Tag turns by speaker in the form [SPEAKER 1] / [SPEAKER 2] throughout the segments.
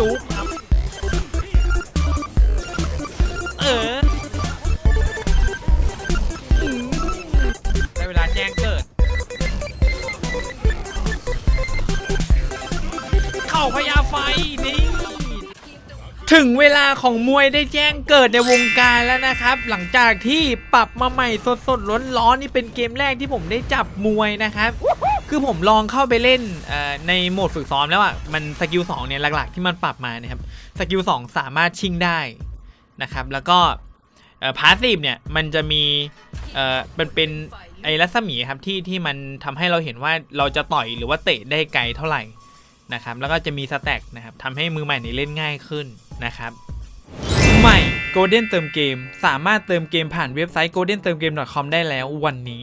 [SPEAKER 1] จูบเออได้เวลาแจ้งเกิด เข้าพญาไฟนี่ ถึงเวลาของมวยได้แจ้งเกิดในวงการแล้วนะครับ หลังจากที่ปรับมาใหม่สดๆร้อนๆนี่เป็นเกมแรกที่ผมได้จับมวยนะครับ คือผมลองเข้าไปเล่นในโหมดฝึกซ้อมแล้วอะมันสกิล2เนี่ยหลักๆที่มันปรับมานะครับสกิล2สามารถชิงได้นะครับ แล้วก็พาสซีฟเนี่ยมันจะมีเอ่อมันเป็นไอ้รัศมีครับที่ที่มันทำให้เราเห็นว่าเราจะต่อยหรือว่าเตะได้ไกลเท่าไหร่นะครับ แล้วก็จะมีสแต็กนะครับทำให้มือใหม่ในเล่นง่ายขึ้นนะครับใหม่ Golden เติมเกม สามารถเติมเกมผ่านเว็บไซต์ golden เติมเกม .com ได้แล้ววันนี้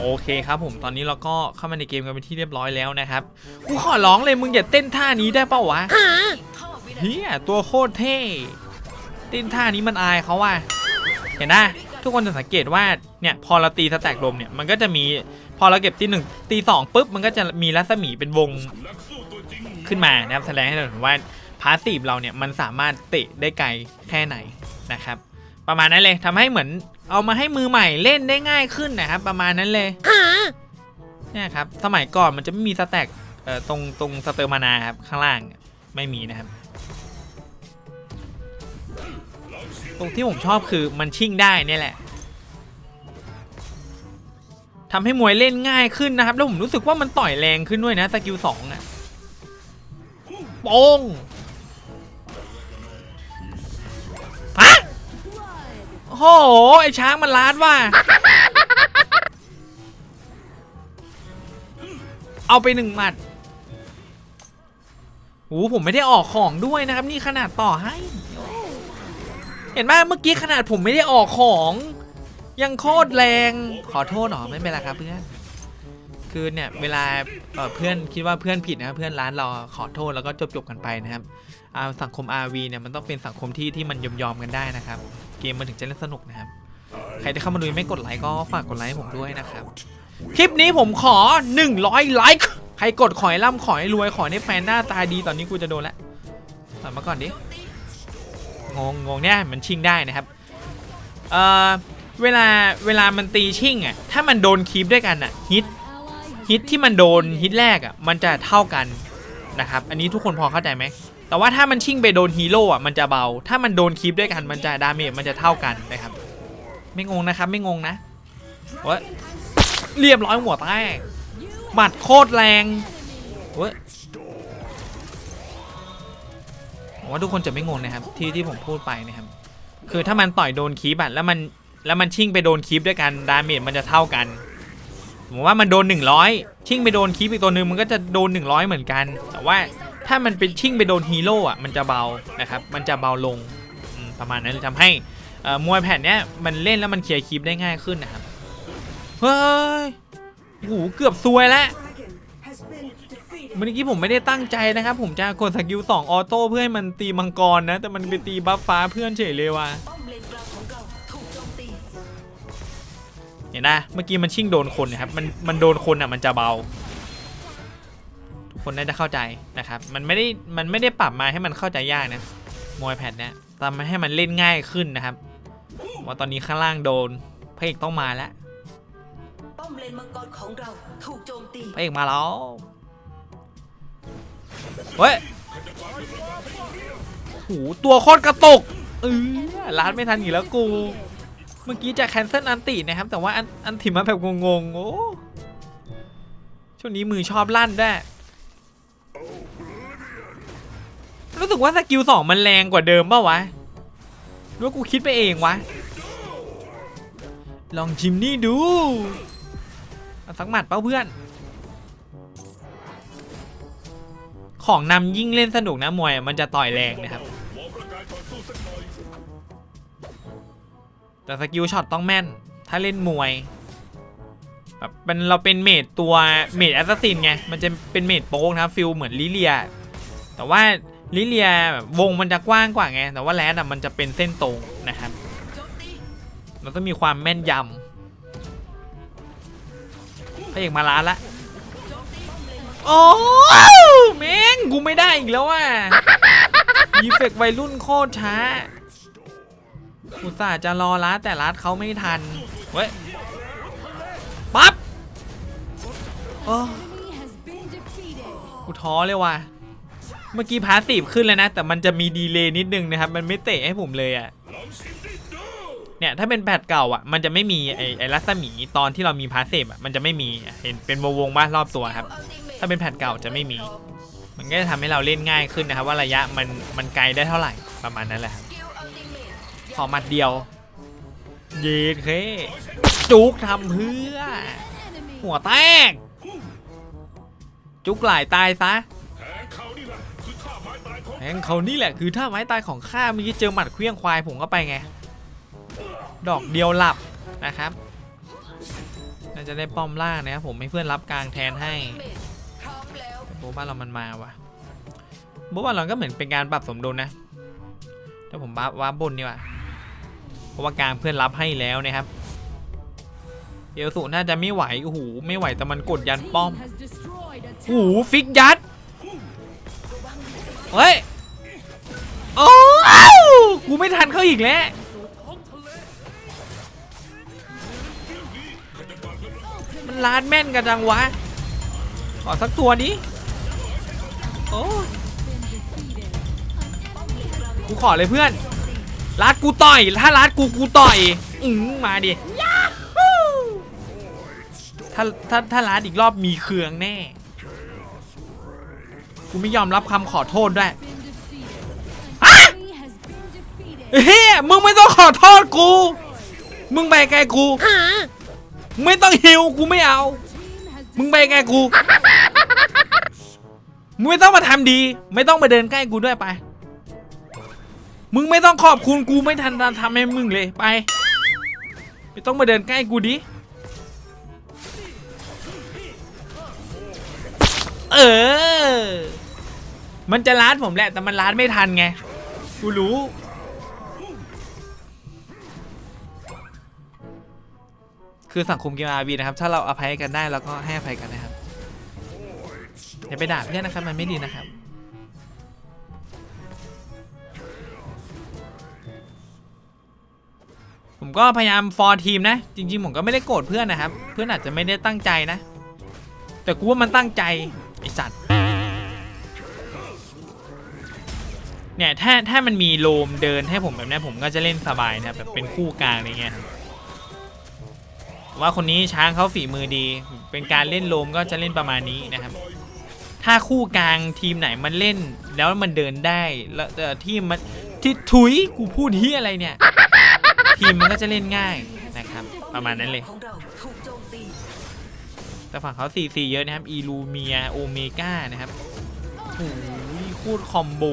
[SPEAKER 1] โอเคครับผมตอนนี้เราก็เข้ามาในเกมกันเป็นที่เรียบร้อยแล้วนะครับกูขอร้องเลยมึงอย่าเต้นท่านี้ได้เปล่าวะเฮียตัวโคตรเท่เต้นท่านี้มันอายเขาว่ะเห็นนะทุกคนจะสังเกตว่าเนี่ยพอเราตีสแต็กลมเนี่ยมันก็จะมีพอเราเก็บตีหนึ่งตีสองปุ๊บมันก็จะมีรัศมีเป็นวงขึ้นมานะครับแสดงให้เราเห็นว่าพาสซีฟเราเนี่ยมันสามารถเตะได้ไกลแค่ไหนนะครับ ประมาณนั้นเลยทำให้เหมือน เอามาให้มือใหม่เล่นได้ง่ายขึ้นนะครับ ประมาณนั้นเลยเนี่ยครับ สมัยก่อนมันจะไม่มีสแต็กเอ่อตรงตรงสเตอร์มานาครับข้างล่างไม่มีนะครับ ตรงที่ผมชอบคือมันชิ่งได้เนี่ยแหละทำให้มวยเล่นง่ายขึ้นนะครับ แล้วผมรู้สึกว่ามันต่อยแรงขึ้นด้วยนะสกิลสองอะโป้ง โอ้โหไอช้างมันล้านว่ะเอาไปหนึ่งหมัดโอ้ผมไม่ได้ออกของด้วยนะครับ นี่ขนาดต่อให้ เห็นไหมเมื่อกี้ขนาดผมไม่ได้ออกของ ยังโคตรแรง ขอโทษหนอไม่เป็นไรครับเพื่อน คือเนี่ยเวลาเพื่อนคิดว่าเพื่อนผิดนะเพื่อนร้านเราขอโทษแล้วก็จบจบกันไปนะครับสังคม RV เนี่ยมันต้องเป็นสังคมที่ที่มันยอมยอมกันได้นะครับ เกมมันถึงจะเล่นสนุกนะครับ ใครที่เข้ามาดูไม่กดไลค์ก็ฝากกดไลค์ผมด้วยนะครับ คลิปนี้ผมขอ 100 ไลค์ใครกดขอให้ร่ำขอให้รวยขอให้แฟนหน้าตาดีตอนนี้กูจะโดนละถอยมาก่อนดิงงงงเนี่ยมันชิงได้นะครับเอ่อเวลาเวลามันตีชิงอะถ้ามันโดนคีปด้วยกันอะฮิต ฮิตที่มันโดนฮิตแรกอะมันจะเท่ากันนะครับ อันนี้ทุกคนพอเข้าใจไหม แต่ว่าถ้ามันชิงไปโดนฮีโร่อะมันจะเบา ถ้ามันโดนคีปด้วยกันมันจะดาเมจมันจะเท่ากันนะครับ ไม่งงนะครับไม่งงนะเว้ยเรียบร้อยหัวแตกหมัดโคตรแรงเว้ยผมว่าทุกคนจะไม่งงนะครับที่ที่ผมพูดไปนะครับ คือถ้ามันต่อยโดนคีบอะแล้วมันแล้วมันชิ่งไปโดนคีบด้วยกันดาเมจมันจะเท่ากัน ผมว่ามันโดน 100 ชิ่งไปโดนคีบอีกตัวหนึ่งมันก็จะโดน 100 เหมือนกัน แต่ว่าถ้ามันเป็นชิ่งไปโดนฮีโร่อะมันจะเบานะครับมันจะเบาลงประมาณนั้นเลยทำให้มวยแผ่นเนี้ยมันเล่นแล้วมันเคลียร์คีบได้ง่ายขึ้นนะครับเฮ้ยโอ้โหเกือบซวยแล้วเมื่อกี้ผมไม่ได้ตั้งใจนะครับ ผมจะกดสกิล2ออโต้เพื่อให้มันตีมังกรนะ แต่มันไปตีบัฟฟ้าเพื่อนเฉยเลยว่ะ ห็นนะเมื่อกี้มันชิ่งโดนคนนะครับมันมันโดนคนอะมันจะเบา ทุกคนน่าจะเข้าใจนะครับ มันไม่ได้มันไม่ได้ปรับมาให้มันเข้าใจยากนะมวยแพดเนี่ยทำมาให้มันเล่นง่ายขึ้นนะครับว่าตอนนี้ข้างล่างโดนพระเอกต้องมาแล้ว
[SPEAKER 2] ป้อมเลนมังกรของเราถูกโจมตี
[SPEAKER 1] พระเอกมาแล้วเฮ้ยโหตัวโคตรกระตกเออล้านไม่ทันอีกแล้วกู เมื่อกี้จะแคนเซิลอันตินะครับ แต่ว่าอันอันติมาแบบงงๆโอ้ช่วงนี้มือชอบลั่นได้รู้สึกว่าสกิลสองมันแรงกว่าเดิมป่าวะหรือว่ากูคิดไปเองวะ ลองชิมนี่ดูสักหมัดเป้าเพื่อน ของนำยิ่งเล่นสนุกนะมวยมันจะต่อยแรงนะครับ แต่สกิลช็อตต้องแม่น ถ้าเล่นมวยแบบเป็นเราเป็นเมดตัวเมดแอสซัสซินไง มันจะเป็นเมดโป๊กนะครับฟิลเหมือนลิเลีย แต่ว่าลิเลียแบบวงมันจะกว้างกว่าไง แต่ว่าแรดอะมันจะเป็นเส้นตรงนะครับ
[SPEAKER 2] มตี
[SPEAKER 1] เราต้องมีความแม่นยำพระเอกมาล้านละ
[SPEAKER 2] โจมตีป้อมเลนมังกร
[SPEAKER 1] โอ้แม่งกูไม่ได้อีกแล้วอะอีเฟกต์วัยรุ่นโคตรช้า อุตส่าห์จะรอรัดแต่รัดเขาไม่ทัน เว้ย ปั๊บโอ้กูท้อเลยว่ะ เมื่อกี้พาสซีฟขึ้นเลยนะ แต่มันจะมีดีเลย์นิดนึงนะครับ มันไม่เตะให้ผมเลยอะ เนี่ย ถ้าเป็นแพทเก่าอะ มันจะไม่มีไอ้ไอ้รัศมีตอนที่เรามีพาสซีฟอะ มันจะไม่มี เห็นเป็นวงๆบ้านรอบตัวครับ ถ้าเป็นแพทเก่าจะไม่มี มันก็จะทำให้เราเล่นง่ายขึ้นนะครับ ว่าระยะมันมันไกลได้เท่าไหร่ประมาณนั้นแหละครับ ขอหมัดเดียวเย็ดเคจุกทำเพื่อ
[SPEAKER 3] Enemy
[SPEAKER 1] หัวแตก จุกหลายตายซะแทงเขานี่แหละคือท่าไม้ตายของข้าเมื่อกี้เจอหมัดเคลี้ยงควายผมก็ไปไง ดอกเดียวหลับนะครับน่าจะได้ป้อมล่างนะครับผมให้เพื่อนรับกลางแทนให้
[SPEAKER 2] เมทพร้อมแล้ว
[SPEAKER 1] โบะบ้านเรามันมาว่ะโบะบ้านเราก็เหมือนเป็นการปรับสมดุลนะถ้าผมบ้าว่าบนดีกว่า เพราะว่ากลางเพื่อนรับให้แล้วนะครับเอลสูน่าจะไม่ไหวโอ้โหไม่ไหวแต่มันกดยันป้อมโอ้โหฟิกยัดเฮ้ยโอ้วกูไม่ทันเขาอีกแล้วมันลาดแม่นกันจังวะขอสักตัวนี้โอ้กูขอเลยเพื่อน รัดกูต่อย ถ้ารัดกูกูต่อยอืมมาดิถ้าถ้าถ้ารัดอีกรอบมีเคืองแน่ กูไม่ยอมรับคำขอโทษด้วยเฮ้ยมึงไม่ต้องขอโทษกู มึงไปไกลกู ไม่ต้องหิวกูไม่เอา มึงไปไกลกู มึงไม่ต้องมาทำดี ไม่ต้องมาเดินใกล้กูด้วยไป มึงไม่ต้องขอบคุณกูไม่ทันทำให้มึงเลยไป ไม่ต้องมาเดินใกล้กูดิ เออ มันจะล้านผมแหละแต่มันล้านไม่ทันไง กูรู้ คือสังคมเกมอาร์บีนะครับ ถ้าเราอภัยกันได้เราก็ให้อภัยกันนะครับอย่าไปด่าเพื่อนนะครับ มันไม่ดีนะครับ ผมก็พยายามฟอร์ทีมนะ จริง ๆ ผมก็ไม่ได้โกรธเพื่อนนะครับ เพื่อนอาจจะไม่ได้ตั้งใจนะ แต่กูว่ามันตั้งใจไอสัตว์เนี่ยถ้าถ้ามันมีโลมเดินให้ผมแบบนี้ผมก็จะเล่นสบายนะแบบเป็นคู่กลางอะไรเงี้ยว่าคนนี้ช้างเขาฝีมือดี เป็นการเล่นโลมก็จะเล่นประมาณนี้นะครับ ถ้าคู่กลางทีมไหนมันเล่นแล้วมันเดินได้แล้วทีมมันที่ถุยกูพูดที่อะไรเนี่ย ทีมมันก็จะเล่นง่ายนะครับ ประมาณนั้นเลย แต่ฝั่งเขา4 4เยอะนะครับอีลูเมียโอเมก้านะครับโอ้ยคูดคอมโบ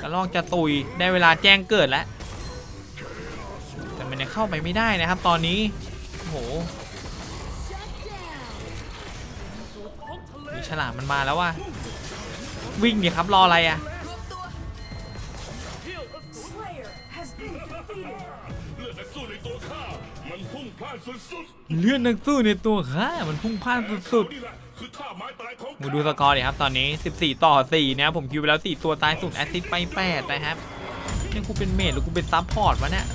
[SPEAKER 1] กระลอกจะตุยได้เวลาแจ้งเกิดแล้ว แต่มันยังเข้าไปไม่ได้นะครับ ตอนนี้โอ้โหมีฉลามมันมาแล้วว่ะวิ่งดิครับรออะไรอะ เลื่อนนักสู้ในตัวข้ามันพุ่งพล่านสุดๆมาดูสกอร์เลยครับตอนนี้ 14 ต่อ 4 นะครับผมคิวไปแล้ว 4 ตัวตายสุดแอสซิสต์ไป 8 นะครับนี่กูเป็นเมดหรือกูเป็นซับพอร์ตวะเนี่ย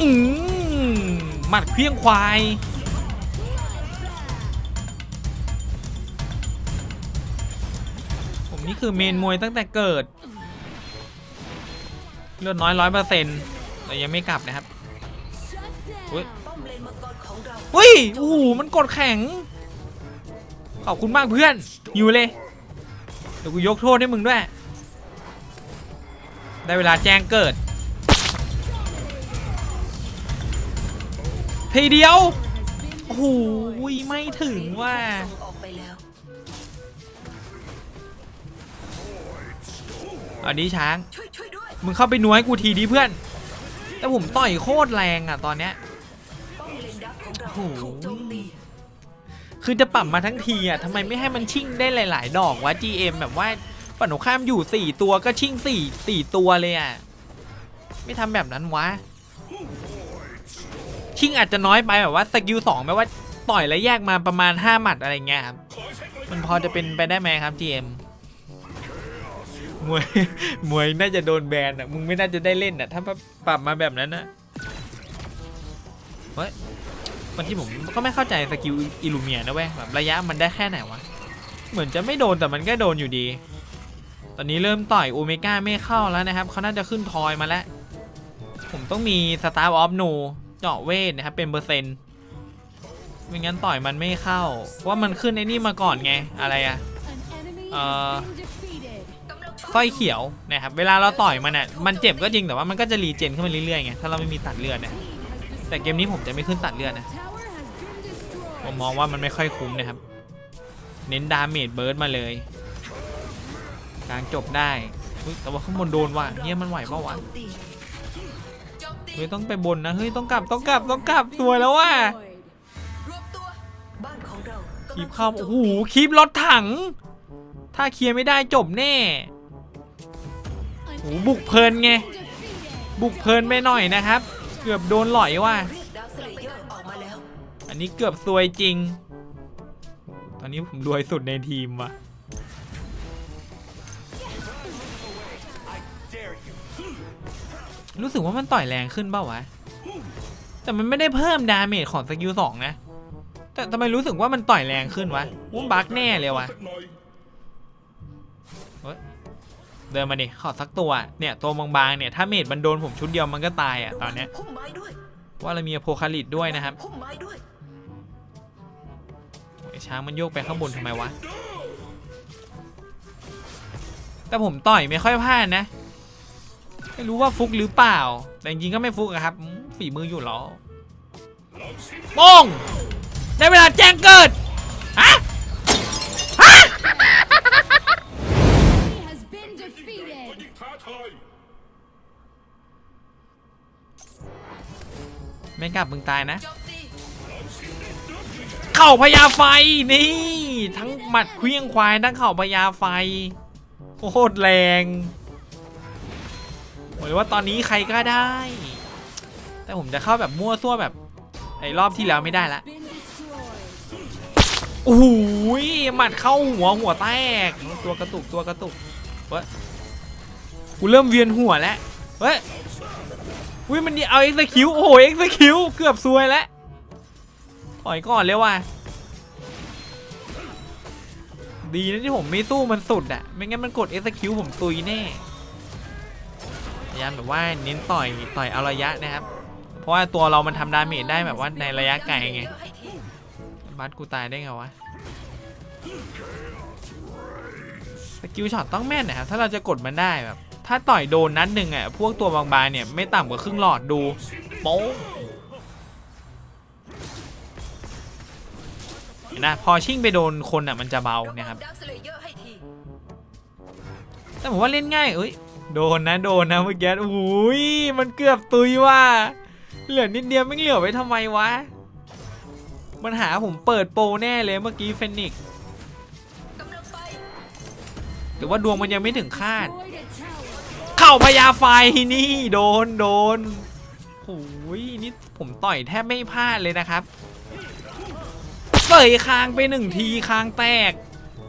[SPEAKER 1] อืมหมัดเพี้ยงควายผมนี่คือเมนมวยตั้งแต่เกิด เลือดน้อยร้อยเปอร์เซ็นต์แต่ยังไม่กลับนะครับ
[SPEAKER 3] shut
[SPEAKER 1] อุ๊ย
[SPEAKER 2] เฮ้
[SPEAKER 1] ยโอ้โหมันกดแข็ง ขอบคุณมากเพื่อน อยู่เลย เดี๋ยวกูยกโทษให้มึงด้วย ได้เวลาแจ้งเกิดทีเดียว โอ้โหไม่ถึงว่า
[SPEAKER 2] อั
[SPEAKER 1] นนี้ช้าง มึงเข้าไปนัวให้กูทีดิเพื่อน แต่ผมต่อยโคตรแรงอะตอนเนี้ย
[SPEAKER 2] ถูกโจมตี
[SPEAKER 1] คือจะปรับมาทั้งทีอะทำไมไม่ให้มันชิ่งได้หลาย ๆ ดอกวะ GM แบบว่าฝั่งตรงข้ามอยู่ 4 ตัวก็ชิ่ง4 4ตัวเลยอะ ไม่ทำแบบนั้นวะ ชิ่งอาจจะน้อยไปแบบว่าสกิลสองแปลว่าต่อยแล้วแยกมาประมาณ 5 หมัดอะไรเงี้ยครับ มันพอจะเป็นไปได้ไหมครับ GM มวยมวยน่าจะโดนแบนอะ มึงไม่น่าจะได้เล่นอะ ถ้าปรับมาแบบนั้นนะเฮ้ย บางทีผมก็ไม่เข้าใจสกิลอิลูเมียนะเว้ยแบบระยะมันได้แค่ไหนวะ เหมือนจะไม่โดนแต่มันก็โดนอยู่ดี ตอนนี้เริ่มต่อยโอเมก้าไม่เข้าแล้วนะครับเขาน่าจะขึ้นทอยมาแล้ว ผมต้องมีสตาร์ออฟโนเจาะเวทนะครับเป็นเปอร์เซ็นต์ไม่งั้นต่อยมันไม่เข้า ว่ามันขึ้นไอ้นี่มาก่อนไงอะไรอะ
[SPEAKER 3] An enemy
[SPEAKER 1] Uh,
[SPEAKER 3] has been defeated.
[SPEAKER 2] กำลังไป
[SPEAKER 1] สร้อยเขียวนะครับเวลาเราต่อยมันอะมันเจ็บก็จริงแต่ว่ามันก็จะรีเจนขึ้นมาเรื่อยๆไงถ้าเราไม่มีตัดเลือดนี่ย
[SPEAKER 3] Team has
[SPEAKER 1] แต่เกมนี้ผมจะไม่ขึ้นตัดเลือดนะ ผมมองว่ามันไม่ค่อยคุ้มนะครับ เน้นดาเมจเบิร์ดมาเลยกลางจบได้แต่ว่าข้างบนโดนว่ะเนี่ยมันไหวเปล่าวะเฮ้ยต้องไปบนนะเฮ้ยต้องกลับต้องกลับต้องกลับตัวแล้วว่ะคี
[SPEAKER 2] กำลั
[SPEAKER 1] บเข้าโอ้
[SPEAKER 2] โห
[SPEAKER 1] คีบรถถัง ถ้าเคลียร์ไม่ได้จบแน่โอ้โหบุกเพลินไงบุกเพลินไปหน่อยนะครับ เกือบโดนหลอยว่ะ นนี้เกือบซวยจริง ตอนนี้ผมรวยสุดในทีมว่ะรู้สึกว่ามันต่อยแรงขึ้นเปล่าวะ แต่มันไม่ได้เพิ่มดาเมจของสกิลสองนะ แต่ทำไมรู้สึกว่ามันต่อยแรงขึ้นวะว่าบักแน่เลยวะเดินมาดิขอสักตัว เนี่ย ตัวบางๆ เนี่ย ถ้าเมจมันโดนผมชุดเดียวมันก็ตายอะตอนเนี้ย
[SPEAKER 2] วย
[SPEAKER 1] ว่าเรามีอโพคาลิดด้วยนะครับ ช้างมันโยกไปข้างบนทำไมวะ แต่ผมต่อยไม่ค่อยพลาดนะ ไม่รู้ว่าฟุกหรือเปล่า แต่จริงๆก็ไม่ฟุกอะครับ ฝีมืออยู่หรอป้งได้เวลาแจ้งเกิดฮะ
[SPEAKER 3] Enemy has been defeated.
[SPEAKER 1] ไม่กลับมึงตายนะ เข่าพญาไฟนี่ ทั้งหมัดเคลี้ยงควายทั้งเข่าพญาไฟโคตรแรงเหมือนว่าตอนนี้ใครก็ได้ แต่ผมจะเข้าแบบมั่วซั่วแบบไอ้รอบที่แล้วไม่ได้ละโอ้ยหมัดเข้าหัวหัวแตก ตัวกระตุกตัวกระตุกเว้ยกูเริ่มเวียนหัวแล้วเฮ้ยอุ้ยมันนี่เอาเอ็กซ์คิวโอ้โหเอ็กซ์คิวเกือบซวยแล้ว ถอยก่อนเลยว่ะดีนะที่ผมไม่สู้มันสุดอะไม่งั้นมันกดเอ็กซ์คิวผมตุยแน่พยายามแบบว่าเน้นต่อยต่อยเอาระยะนะครับ เพราะว่าตัวเรามันทำดาเมจได้แบบว่าในระยะไกลไงบัสกูตายได้ไงวะสกิลช็อตต้องแม่นนะครับถ้าเราจะกดมันได้แบบ ถ้าต่อยโดนนัดหนึ่งอะพวกตัวบางๆเนี่ยไม่ต่ำกว่าครึ่งหลอดดูโป๊ะ นะพอชิ่งไปโดนคนอะมันจะเบานะครับ แต่ผมว่าเล่นง่ายเอ้ยโดนนะโดนนะเมื่อกี้โอ้ยมันเกือบตุยว่ะเหลือนิดเดียวไม่เหลือไว้ทำไมวะมันหาผมเปิดโปแน่เลยเมื่อกี้เฟนิกซ์
[SPEAKER 2] กำลังไป
[SPEAKER 1] หรือว่าดวงมันยังไม่ถึงคาด เข่าพญาไฟนี่โดนโดนโอ้ยนี่ผมต่อยแทบไม่พลาดเลยนะครับ เสยคางไปหนึ่งทีคางแตก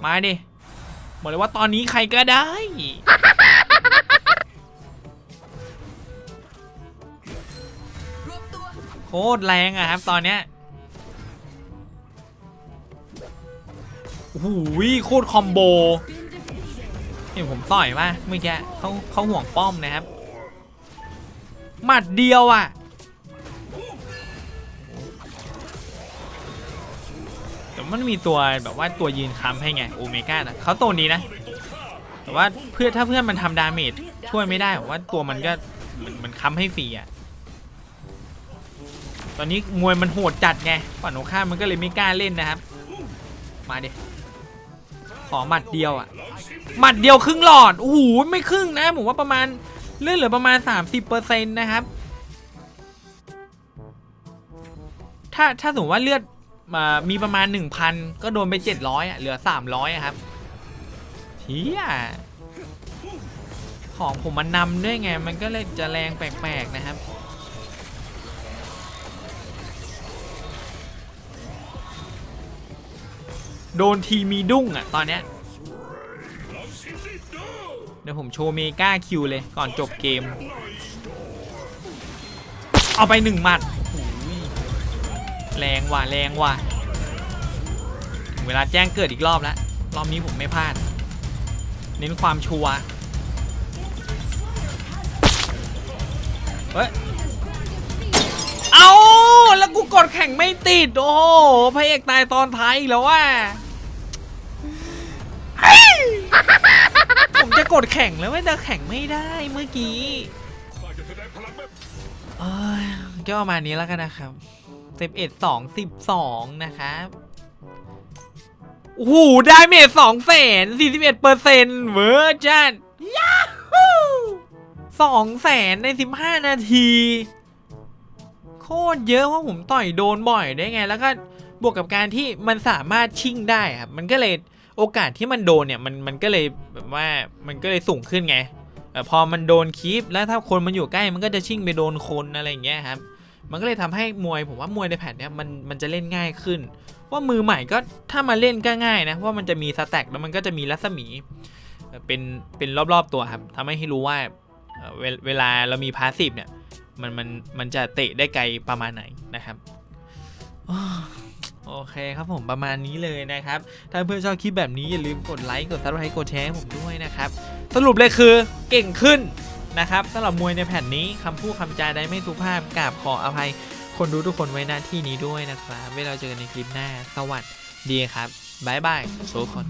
[SPEAKER 1] มาดิบอกเลยว่าตอนนี้ใครก็ได้ โคตรแรงอะครับตอนเนี้ยโอ้โหโคตรคอมโบ
[SPEAKER 3] Been defeated.
[SPEAKER 1] เห็นผมต่อยป่ะเมื่อกี้เขาเขาห่วงป้อมนะครับ หมัดเดียวอะ มันมีตัวแบบว่าตัวยืนค้ำให้ไงโอเมก้านะเขาโซนนี้นะ แต่ว่าเพื่อถ้าเพื่อนมันทำดาเมจช่วยไม่ได้ผมว่าตัวมันก็มันมันค้ำให้ฟรีอะตอนนี้มวยมันโหดจัดไงฝั่งตรงข้ามันก็เลยไม่กล้าเล่นนะครับ มาดิขอหมัดเดียวอะหมัดเดียวครึ่งหลอดโอ้โหไม่ครึ่งนะผมว่าประมาณเลื่อนเหลือประมาณ 30%นะครับ ถ้าถ้าสมมติว่าเลือด มามีประมาณ 1,000 ก็โดนไป 700อะเหลือ 300อะครับเฮียของผมมันนำด้วยไง มันก็เลยจะแรงแปลกๆนะครับโดนทีมีดุ้งอะ ตอนเนี้ยเดี๋ยวผมโชว์เมกาคิวเลยก่อนจบเกม เอาไปหนึ่งหมัด แรงว่ะแรงว่ะถึงเวลาแจ้งเกิดอีกรอบแล้วรอบนี้ผมไม่พลาด เน้นความชัวร์เฮ้ยเอาแล้วกูกดแข่งไม่ติด โอ้โหพระเอกตายตอนท้ายอีกแล้วว่าผมจะกดแข่งแล้วไม่แต่แข่งไม่ได้เมื่อกี้เอ้ยก็ประมาณนี้แล้วกันนะครับ สิบเอ็ดสองสิบสองนะครับโอ้โหได้เมจสองแสนสี่สิบเอ็ดเปอร์เซ็นต์เวอร์จัดสองแสนในสิบห้านาที โคตรเยอะเพราะผมต่อยโดนบ่อยได้ไง แล้วก็บวกกับการที่มันสามารถชิ่งได้ครับ มันก็เลยโอกาสที่มันโดนเนี่ย มันมันก็เลยแบบว่ามันก็เลยสูงขึ้นไงเอ่พอมันโดนคีปแล้วถ้าคนมันอยู่ใกล้มันก็จะชิ่งไปโดนคนอะไรอย่างเงี้ยครับ มันก็เลยทำให้มวยผมว่ามวยในแผ่นเนี้ยมันมันจะเล่นง่ายขึ้น ว่ามือใหม่ก็ถ้ามาเล่นก็ง่ายนะเพรามันจะมีสแต็กแล้วมันก็จะมีรัศมี เป็นเป็นรอบๆตัวครับทำให้รู้ว่าเวลเวลาเรามีพาสซีฟเนี่ยมันมันมันจะเตะได้ไกลประมาณไหนนะครับโอเคครับผมประมาณนี้เลยนะครับ ถ้าเพื่อนชอบคลิปแบบนี้อย่าลืมกดไลค์กดซับสไครต์กดแชร์ผมด้วยนะครับ สรุปเลยคือเก่งขึ้น นะครับสำหรับมวยในแผ่นนี้คำพูดคำจาใดไม่สุภาพกราบขออภัย คนดูทุกคนไว้หน้าที่นี้ด้วยนะครับไว้เราเจอกันในคลิปหน้า สวัสดีครับบ๊ายบายทุกคน